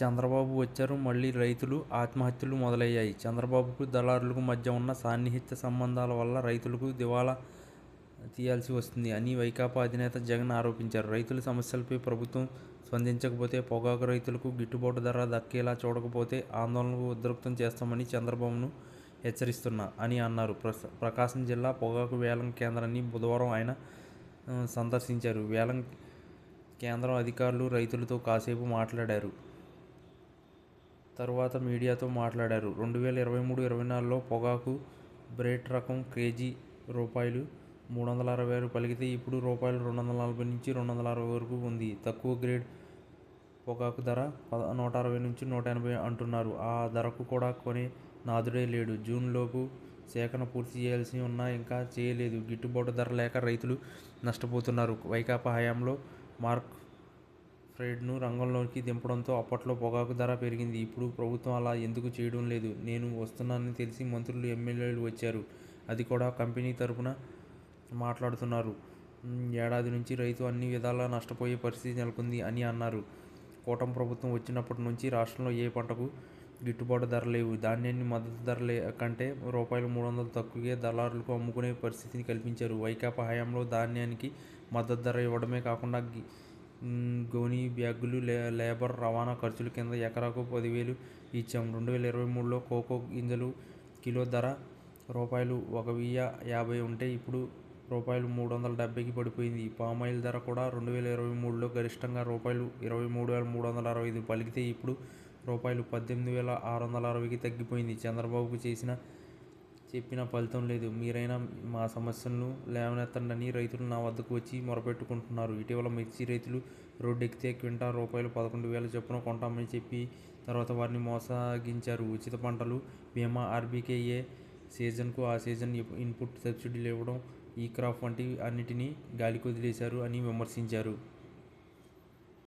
చంద్రబాబు వచ్చారు మళ్ళీ రైతులు ఆత్మహత్యలు మొదలయ్యాయి. చంద్రబాబుకు దళారులకు మధ్య ఉన్న సాన్నిహిత్య సంబంధాల వల్ల రైతులకు దివాలా తీయాల్సి వస్తుంది అని వైకాపా అధినేత జగన్ ఆరోపించారు. రైతుల సమస్యలపై ప్రభుత్వం స్పందించకపోతే పొగాకు రైతులకు గిట్టుబాటు ధర దక్కేలా చూడకపోతే ఆందోళనకు ఉధృతం చేస్తామని చంద్రబాబును హెచ్చరిస్తున్నా అని అన్నారు. ప్రకాశం జిల్లా పొగాకు వేలం కేంద్రాన్ని బుధవారం ఆయన సందర్శించారు. వేలం కేంద్రం అధికారులు రైతులతో కాసేపు మాట్లాడారు. తరువాత మీడియాతో మాట్లాడారు. రెండు వేల ఇరవై మూడు ఇరవై నాలుగులో పొగాకు బ్రేట్ రకం కేజీ రూపాయలు మూడు వందల అరవై ఆరు పలికితే ఇప్పుడు రూపాయలు రెండు వందల నలభై నుంచి రెండు వందల అరవై వరకు ఉంది. తక్కువ గ్రేడ్ పొగాకు ధర పద నూట అరవై నుంచి నూట ఎనభై అంటున్నారు. ఆ ధరకు కూడా కొనే నాదుడే లేడు. జూన్లోపు సేకరణ పూర్తి చేయాల్సి ఉన్నా ఇంకా చేయలేదు. గిట్టుబాటు ధర లేక రైతులు నష్టపోతున్నారు. వైకాపా హయాంలో మార్క్ ఫ్రెడ్ను రంగంలోకి దింపడంతో అప్పట్లో పొగాకు ధర పెరిగింది. ఇప్పుడు ప్రభుత్వం అలా ఎందుకు చేయడం లేదు? నేను వస్తున్నానని తెలిసి మంత్రులు ఎమ్మెల్యేలు వచ్చారు. అది కూడా కంపెనీ తరపున మాట్లాడుతున్నారు. ఏడాది నుంచి రైతు అన్ని విధాలా నష్టపోయే పరిస్థితి నెలకొంది అని అన్నారు. కూటమి ప్రభుత్వం వచ్చినప్పటి నుంచి రాష్ట్రంలో ఏ పంటకు గిట్టుబాటు ధర లేవు. ధాన్యాన్ని మద్దతు ధర లే కంటే రూపాయలు మూడు వందలు తక్కువగా దళారులకు అమ్ముకునే పరిస్థితిని కల్పించారు. వైకాపా హయాంలో ధాన్యానికి మద్దతు ధర ఇవ్వడమే కాకుండా గి- గోనీ బ్యాగులు లే లేబర్ రవాణా ఖర్చుల కింద ఎకరాకు పదివేలు ఇచ్చాం. రెండు వేల ఇరవై మూడులో కోకో గింజలు కిలో ధర రూపాయలు ఒక వెయ్యి యాభై ఉంటే ఇప్పుడు రూపాయలు మూడు వందల డెబ్బైకి పడిపోయింది. పామాయిల్ ధర కూడా రెండు వేల ఇరవై మూడులో గరిష్టంగా రూపాయలు ఇరవై మూడు వేల మూడు వందల అరవై ఐదు పలికితే ఇప్పుడు రూపాయలు పద్దెనిమిది వేల ఆరు వందల అరవైకి తగ్గిపోయింది. చంద్రబాబుకు చేసిన చెప్పిన ఫలితం లేదు. మీరైనా మా సమస్యలను లేవనెత్తండి రైతులు నా వద్దకు వచ్చి మొరపెట్టుకుంటున్నారు. ఇటీవల మిర్చి రైతులు రోడ్డెక్కితే క్వింటా రూపాయలు పదకొండు వేల చొప్పున కొంటామని చెప్పి తర్వాత వారిని మోసగించారు. ఉచిత పంటలు బీమా ఆర్బీకేఏ సీజన్కు ఆ సీజన్ ఇన్పుట్ సబ్సిడీలు ఇవ్వడం ఈ క్రాప్ వంటి అన్నిటినీ గాలికి వదిలేశారు అని విమర్శించారు.